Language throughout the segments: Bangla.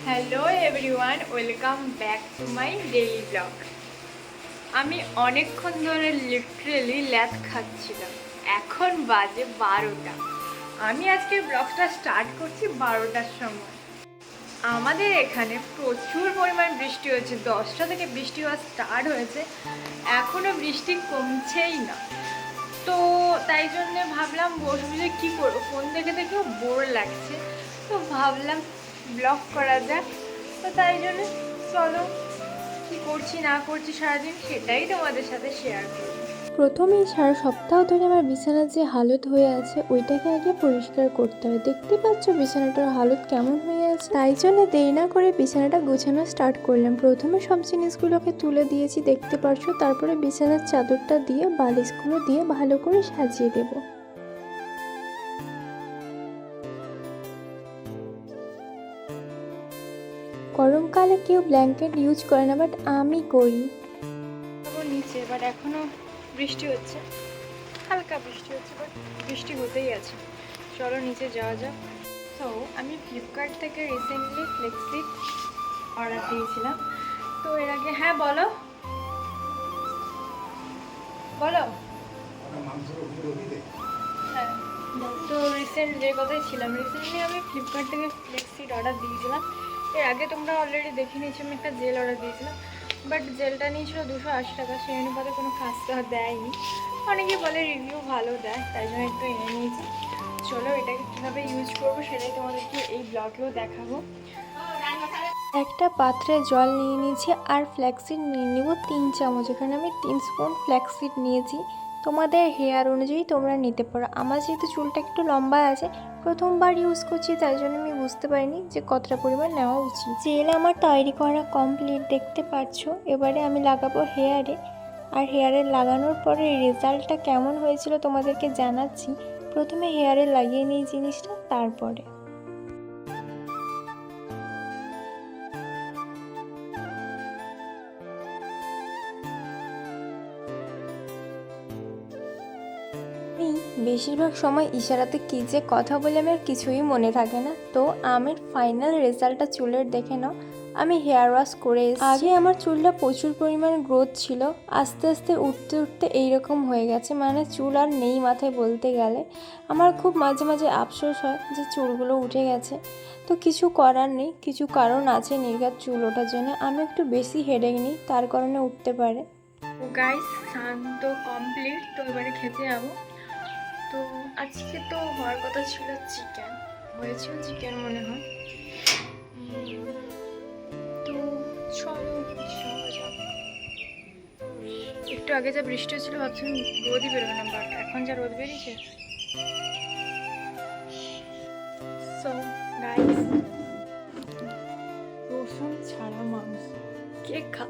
Hello everyone welcome back to my daily blog আমি অনেকক্ষণ ধরে লিটারেলি ল্যাথ খাচ্ছিলাম। এখন বাজে বারোটা। আমি আজকে ব্লগটা স্টার্ট করছি বারোটার সময়। আমাদের এখানে প্রচুর পরিমাণ বৃষ্টি হয়েছে। দশটা থেকে বৃষ্টি হওয়া স্টার্ট হয়েছে। এখনও বৃষ্টি কমছেই না। তো তাই জন্য ভাবলাম বসে বসে কী করব? ফোন দেখে দেখেও বোর লাগছে। তো ভাবলাম ব্লগ করা যাক। তো তাই জন্য চলো, কি করছি, না করছি সারাদিন সেটাই তোমাদের সাথে শেয়ার করব। প্রথমেই সারা সপ্তাহ ধরে আমার বিছানার যে হালত হয়ে আছে, ওইটাকে আগে পরিষ্কার করতে হয় দেখতে পাচ্ছ বিছানাটার হালত কেমন হয়ে আছে? তাই জন্য দেরি না করে বিছানাটা গোছানো স্টার্ট করলাম। প্রথমে সব জিনিসগুলোকে তুলে দিয়েছি, দেখতে পাচ্ছ তারপরে বিছানার চাদরটা দিয়ে, বালিশগুলো দিয়ে ভালো করে সাজিয়ে দেবো। গরমকালে কেউ ব্ল্যাঙ্কেট ইউজ করে না বাট আমি করি। নিচে বাট এখনও বৃষ্টি হচ্ছে। হালকা বৃষ্টি হচ্ছে বাট বৃষ্টি হতেই আছে। চলো নিচে যাওয়া যাক। তো আমি ফ্লিপকার্ট থেকে রিসেন্টলি ফ্লেক্সিট অর্ডার দিয়েছিলাম। তো এর আগে হ্যাঁ বলো। বলো। হ্যাঁ তো রিসেন্ট যে কথাই ছিলাম রিসেন্টলি আমি ফ্লিপকার্ট থেকে ফ্লেক্সিট অর্ডার দিয়েছিলাম। এর আগে তোমরা অলরেডি দেখে নিয়েছি, আমি একটা জেল অর্ডার দিয়েছিলাম বাট জেলটা নিয়েছিল দুশো আশি টাকা, সেই অনুপাতে কোনো কাজ তো আর দেয়নি। অনেকেই বলে রিভিউ ভালো দেয়, তাই জন্য একটু এনে নিয়েছি। চলো, এটাকে কীভাবে ইউজ করব সেটাই তোমাদেরকে এই ব্লগেও দেখাবো। একটা পাত্রে জল নিয়ে নিয়েছি, আর ফ্ল্যাক্সিড নিয়ে নিব তিন চামচ। এখানে আমি তিন স্পুন ফ্ল্যাক্সিড নিয়েছি। তোমাদের হেয়ার অনুযায়ী তোমরা নিতে পারো। আমার যেহেতু চুলটা একটু লম্বা আছে, প্রথমবার ইউজ করছি, তাই জন্য আমি বুঝতে পারিনি যে কতটা পরিমাণ নেওয়া উচিত। জেল আমার তৈরি করা কমপ্লিট দেখতে পাচ্ছ? এবারে আমি লাগাবো হেয়ারে আর হেয়ারে লাগানোর পরে রেজাল্টটা কেমন হয়েছিল তোমাদেরকে জানাচ্ছি। প্রথমে হেয়ারে লাগিয়ে নিই জিনিসটা, তারপরে। আমি বেশিরভাগ সময় ইশারাতে কী যে কথা বলে আমার কিছুই মনে থাকে না। তো আমার ফাইনাল রেজাল্টটা চুলের দেখে নাও। আমি হেয়ার ওয়াশ করে। আগে আমার চুলটা প্রচুর পরিমাণ গ্রোথ ছিল। আস্তে আস্তে উঠতে উঠতে এইরকম হয়ে গেছে। মানে চুল আর নেই মাথায় বলতে গেলে। আমার খুব মাঝে মাঝে আফসোস হয় যে চুলগুলো উঠে গেছে। তো কিছু করার নেই, কিছু কারণ আছে নির্ঘাত চুল ওঠার জন্য। আমি একটু বেশি হেডেক নিই, তার কারণে উঠতে পারে। তো গাইস স্নান তো কমপ্লিট তো এবারে খেতে যাব। তো আজকে তো হওয়ার কথা ছিল চিকেন হয়েছিল চিকেন মনে হয়। তো চলো একটু আগে যা বৃষ্টি হচ্ছিল ভাবছিলাম রোদই বেরোবে না বাট এখন যা রোদ বেরিয়েছে। গাইস রসুন ছাড়া মাংস। কে খা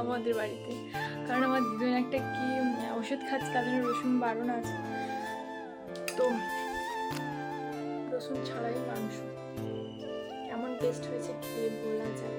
আমাদের বাড়িতে। কারণ আমার দিদুন একটা কি ওষুধ খাচ্ছে, তার জন্য রসুন বারণ আছে। তো রসুন ছাড়াই মাংস। কেমন টেস্ট হয়েছে খেয়ে বলা যায়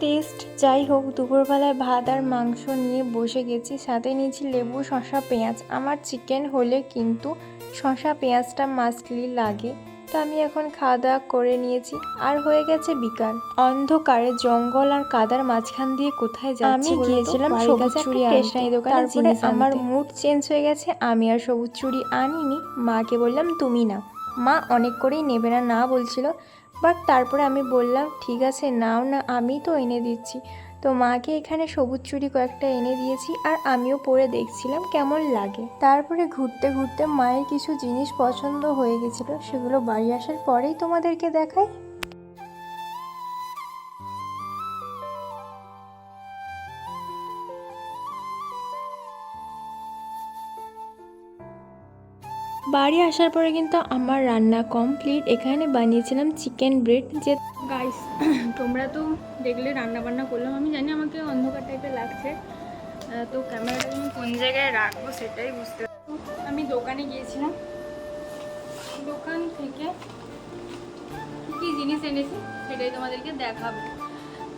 টেস্ট যাই হোক, দুপুরবেলায় ভাত আর মাংস নিয়ে বসে গেছি, সাথে নিয়েছি লেবু, শসা, পেঁয়াজ। আমার চিকেন হলে কিন্তু শসা, পেঁয়াজটা মাস্টলি লাগে। তো আমি এখন খাওয়া দাওয়া করে নিয়েছি আর হয়ে গেছে বিকাল। অন্ধকারে জঙ্গল আর কাদার মাঝখান দিয়ে কোথায় যাচ্ছি আমি গিয়েছিলাম সবুজ চুড়ি আনতে। স্টেশনারি দোকানে তারপরে আমার। মুড চেঞ্জ হয়ে গেছে আমি আর সবুজ চুড়ি আনিনি। মাকে বললাম তুমি না মা অনেক করেই নেবে না না বলছিল। বাট তারপরে আমি বললাম ঠিক আছে নাও না আমি তো এনে দিচ্ছি। তো মাকে এখানে সবুজ চুড়ি কয়েকটা এনে দিয়েছি আর আমিও পরে দেখছিলাম কেমন লাগে। তারপরে ঘুরতে ঘুরতে মায়ের কিছু জিনিস পছন্দ হয়ে গেছিল, সেগুলো বাড়ি আসার পরেই তোমাদেরকে দেখাই। বাড়ি আসার পরে কিন্তু আমার রান্না কমপ্লিট এখানে বানিয়েছিলাম চিকেন ব্রেড যে গাইস তোমরা তো দেখলে রান্না বান্না করলাম। আমি জানি আমাকে অন্ধকার টাইপের লাগছে। তো ক্যামেরাটা আমি কোন জায়গায় রাখব সেটাই বুঝতে আমি দোকানে গিয়েছিলাম। দোকান থেকে কী কী জিনিস এনেছি সেটাই তোমাদেরকে দেখাবো।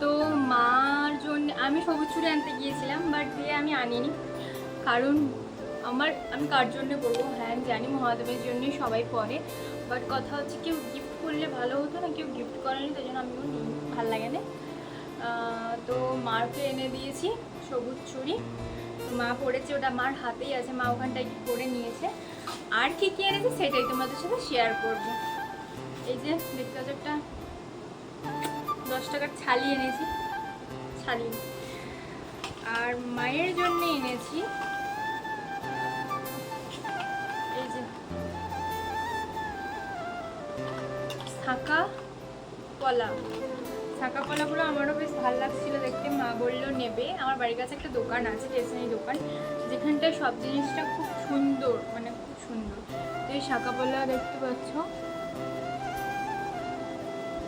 তো মার জন্য আমি সবুজ চুড়ি আনতে গিয়েছিলাম বাট দিয়ে আমি আনিনি। কারণ আমার, আমি কার জন্য বলব হ্যাঁ জানি মহাদেবের জন্যই সবাই পরে বাট কথা হচ্ছে কেউ গিফট করলে ভালো হতো না, কেউ গিফট করেনি তাই জন্য নিই, ভালো লাগে না। তো মাকে এনে দিয়েছি সবুজ চুড়ি। মা পড়েছে ওটা মার হাতেই আছে, মা ওখানটায় কি করে নিয়েছে। আর কি কি এনেছে সেটাই তোমাদের সাথে শেয়ার করব। এই যে, দেখতে পাচ্ছ একটা দশ টাকার ছালি এনেছি, ছালি। আর মায়ের জন্য এনেছি শাঁকা কলা। শাঁকা কলাগুলো আমারও বেশ ভালো লাগছিল দেখতে। মা বলল, নেবে। আমার বাড়ির কাছে একটা দোকান আছে স্টেশনারি দোকান। যেখানটায় সব জিনিসটা খুব সুন্দর মানে খুব সুন্দর। তো এই শাঁকা কলা দেখতে পাচ্ছ।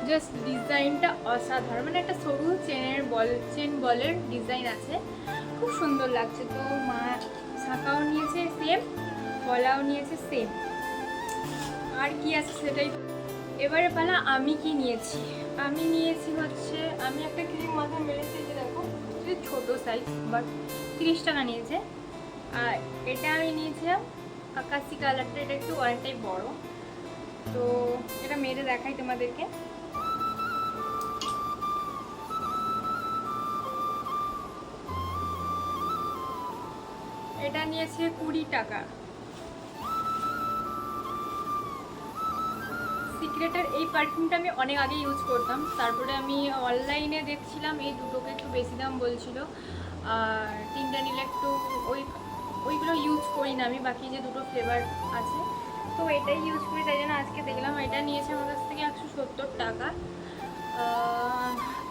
জাস্ট ডিজাইনটা অসাধারণ। মানে একটা সরু চেনের বল, চেন বলের ডিজাইন আছে। খুব সুন্দর লাগছে। তো মা শাঁকাও নিয়েছে সেম কলাও নিয়েছে সেম আর কি আছে সেটাই এবারে পালা, আমি কি নিয়েছি? আমি নিয়েছি হচ্ছে, আমি একটা ক্রিম মাথায় মেরেছি যে দেখো ছোট সাইজ বাট তিরিশ টাকা নিয়েছে। আর এটা আমি নিয়েছিলাম আকাশি কালারটা এটা একটু অনেকটাই বড়। তো এটা মেরে দেখাই তোমাদেরকে। এটা নিয়েছে কুড়ি টাকা। সিক্রেটের এই পারফিউমটা আমি অনেক আগে ইউজ করতাম। তারপরে আমি অনলাইনে দেখছিলাম, এই দুটোকে একটু বেশি দাম বলছিল। আর তিনটা নিলে একটু ওই, ওইগুলো ইউজ করি না আমি, বাকি যে দুটো ফ্লেভার আছে। তো এটাই ইউজ করি, তাই জন্য আজকে দেখলাম এটা নিয়েছে আমার কাছ থেকে একশো সত্তর টাকা।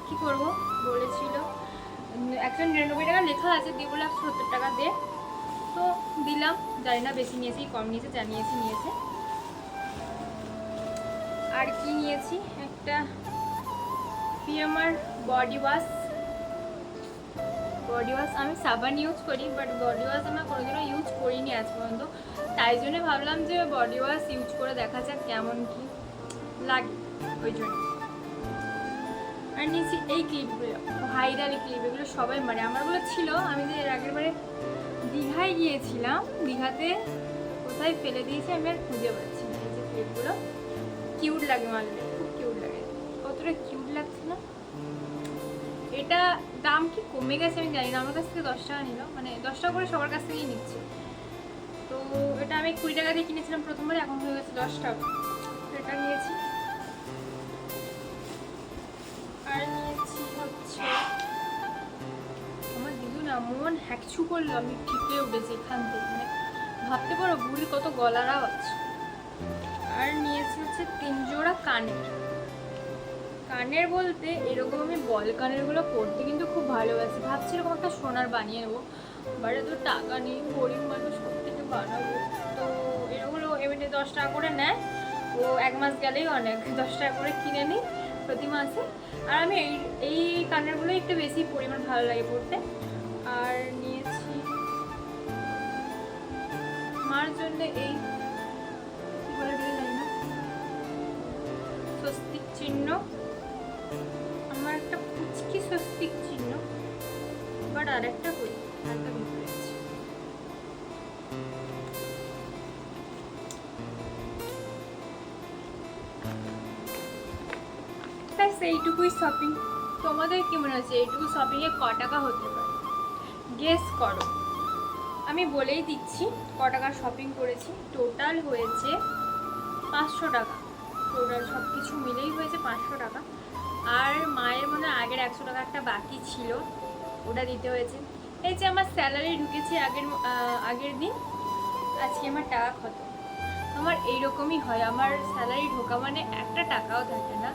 কী করব? বলেছিল। একশো নিরানব্বই টাকা লেখা আছে দিয়ে বলে একশো সত্তর টাকা দে। তো দিলাম, জানি না বেশি নিয়েছি কম নিয়েছে, জানিয়েছি, নিয়েছে। আর কি নিয়েছি? একটা P M R body wash body wash আমি সাবান ইউজ করি বাট বডি ওয়াশ আমরা কোনোদিনও ইউজ করিনি আজ পর্যন্ত। তাই জন্য ভাবলাম যে বডি ওয়াশ ইউজ করে দেখা যাক কেমন কি লাগে ওই জন্য। আর নিয়েছি এই ক্লিপগুলো ভাইরাল ক্লিপ এগুলো সবাই মানে আমারগুলো ছিল। আমি যে এর আগের বারে দীঘায় গিয়েছিলাম, দীঘাতে কোথায় ফেলে দিয়েছি আমি আর খুঁজে পাচ্ছি না এই যে ক্লিপগুলো কিউট লাগে মারলে খুব কিউট লাগে। কতটা কিউট লাগছে না? এটা দাম কি কমে গেছে আমি জানি না, আমার কাছ থেকে দশ টাকা নিল মানে দশ টাকা করে সবার কাছ থেকেই নিচ্ছে। তো এটা আমি কুড়ি টাকা দিয়ে কিনেছিলাম প্রথমবার, এখন হয়ে গেছে দশ টাকা। এটা নিয়েছি। আর নিয়েছি হচ্ছে, আমার দিদু না মন হ্যাকছু করল, আমি টিপে উঠেছি এখান থেকে। মানে ভাবতে পারো, বুড়ির কত গলার আওয়াজ। আর নিয়েছি হচ্ছে তিন জোড়া কানের কানের বলতে এরকম আমি বল কানেরগুলো পরতে কিন্তু খুব ভালোবাসি। ভাবছি এরকম একটা সোনার বানিয়ে নেব। বাড়ি তো টাকা নেই, গরিব মানুষ থেকে বানাবো? তো এগুলো এমনি দশ টাকা করে নেয়। ও এক মাস গেলেই অনেক, দশ টাকা করে কিনে নিই প্রতি মাসে। আর আমি এই এই কানেরগুলো একটু বেশি পরিমাণ ভালো লাগে পরতে। আর নিয়েছি মার জন্য এই চিহ্ন। আমার একটা পুচকি স্বস্তিক চিহ্ন বাট আর একটা ব্যাস, এইটুকুই শপিং তোমাদের কি মনে হচ্ছে এইটুকু শপিংয়ে ক টাকা হতে পারে? গেস করো। আমি বলেই দিচ্ছি, ক টাকার শপিং করেছি। টোটাল হয়েছে পাঁচশো টাকা। টোটাল সব কিছু হয়েছে পাঁচশো টাকা। আর মায়ের মনে আগের একশো টাকা একটা বাকি ছিল, ওটা দিতে হয়েছে। এই যে আমার স্যালারি ঢুকেছে আগের আগের দিন, আজকে আমার টাকা কত? আমার এইরকমই হয়, আমার স্যালারি ঢোকা মানে একটা টাকাও থাকে না।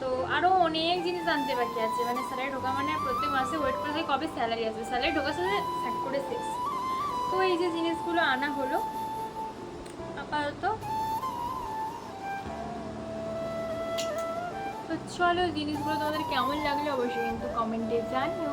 তো আরও অনেক জিনিস জানতে বাকি আছে মানে স্যালারি ঢোকা মানে প্রত্যেক মাসে ওয়েট করে থাকি কবে স্যালারি আসবে। স্যালারি ঢোকার সাথে স্যাক করে শেষ। তো এই যে জিনিসগুলো আনা হলো, আপাতত তো চলো জিনিসগুলো তোমাদের কেমন লাগল অবশ্যই কিন্তু কমেন্টে জানিও।